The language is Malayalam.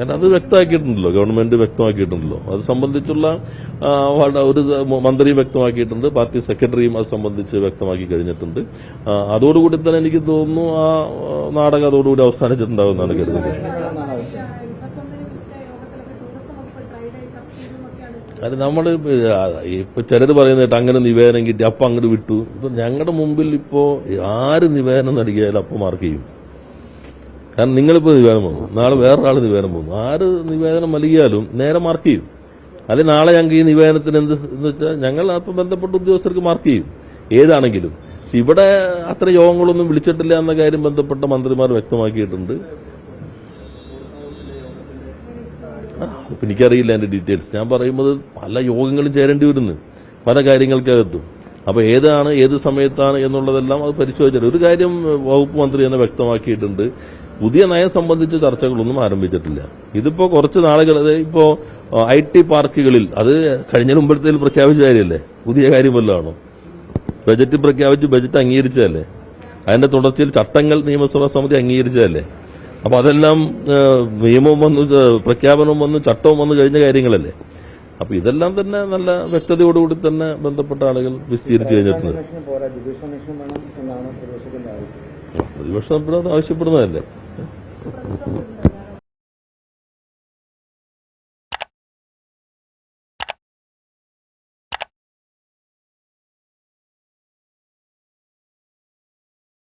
കാരണം അത് വ്യക്തമാക്കിയിട്ടുണ്ടല്ലോ. ഗവൺമെന്റ് വ്യക്തമാക്കിയിട്ടുണ്ടല്ലോ. അത് സംബന്ധിച്ചുള്ള ഒരു മന്ത്രി വ്യക്തമാക്കിയിട്ടുണ്ട്. പാർട്ടി സെക്രട്ടറിയും അത് സംബന്ധിച്ച് വ്യക്തമാക്കി കഴിഞ്ഞിട്ടുണ്ട്. അതോടുകൂടി തന്നെ എനിക്ക് തോന്നുന്നു ആ ആ, നാടകം അതോടുകൂടി അവസാനിച്ചിട്ടുണ്ടാകുമെന്നാണ് കരുതുന്നത്. അത് നമ്മൾ ഇപ്പൊ ചിലർ പറയുന്നിട്ട് അങ്ങനെ നിവേദനം കിട്ടി അപ്പൊ അങ്ങോട്ട് വിട്ടു. ഇപ്പൊ ഞങ്ങളുടെ മുമ്പിൽ ഇപ്പോ ആര് നിവേദനം നൽകിയാലും അപ്പൊ മാർക്ക് ചെയ്യും. കാരണം നിങ്ങളിപ്പോൾ നിവേദനം വന്നു. നാളെ വേറൊരാൾ നിവേദനം വന്നു. ആര് നിവേദനം നൽകിയാലും നേരെ മാർക്ക് ചെയ്യും. അല്ലെങ്കിൽ നാളെ ഞങ്ങൾക്ക് ഈ നിവേദനത്തിന് എന്ത് എന്ന് വെച്ചാൽ ഞങ്ങൾ അപ്പം ബന്ധപ്പെട്ട ഉദ്യോഗസ്ഥർക്ക് മാർക്ക് ചെയ്യും. ഏതാണെങ്കിലും. ഇവിടെ അത്ര യോഗങ്ങളൊന്നും വിളിച്ചിട്ടില്ല എന്ന കാര്യം ബന്ധപ്പെട്ട മന്ത്രിമാർ വ്യക്തമാക്കിയിട്ടുണ്ട്. ആ, അതിപ്പോ എനിക്കറിയില്ല അതിന്റെ ഡീറ്റെയിൽസ് ഞാൻ പറയുന്നത് പല യോഗങ്ങളും ചേരേണ്ടി വരുന്നു. പല കാര്യങ്ങൾക്കകത്തും. അപ്പൊ ഏതാണ് ഏത് സമയത്താണ് എന്നുള്ളതെല്ലാം അത് പരിശോധിച്ചത് ഒരു കാര്യം വകുപ്പ് മന്ത്രി തന്നെ വ്യക്തമാക്കിയിട്ടുണ്ട്. പുതിയ നയം സംബന്ധിച്ച് ചർച്ചകളൊന്നും ആരംഭിച്ചിട്ടില്ല. ഇതിപ്പോ കുറച്ച് നാളുകൾ ഇപ്പോ ഐ ടി പാർക്കുകളിൽ അത് കഴിഞ്ഞ മുമ്പത്തേൽ പ്രഖ്യാപിച്ച കാര്യമല്ലേ പുതിയ കാര്യം വല്ലതാണോ? ബജറ്റ് പ്രഖ്യാപിച്ച് ബജറ്റ് അംഗീകരിച്ചതല്ലേ? അതിന്റെ തുടർച്ചയിൽ ചട്ടങ്ങൾ നിയമസഭാ സമിതി അംഗീകരിച്ചതല്ലേ? അപ്പൊ അതെല്ലാം നിയമവും വന്നു പ്രഖ്യാപനവും വന്നു ചട്ടവും വന്നു കഴിഞ്ഞ കാര്യങ്ങളല്ലേ? അപ്പൊ ഇതെല്ലാം തന്നെ നല്ല വ്യക്തതയോടുകൂടി തന്നെ ബന്ധപ്പെട്ട ആളുകൾ വിസ്തീരിച്ചു കഴിഞ്ഞിട്ടുണ്ട്. പ്രതിപക്ഷം എപ്പോഴും ആവശ്യപ്പെടുന്നതല്ലേ? процедурно.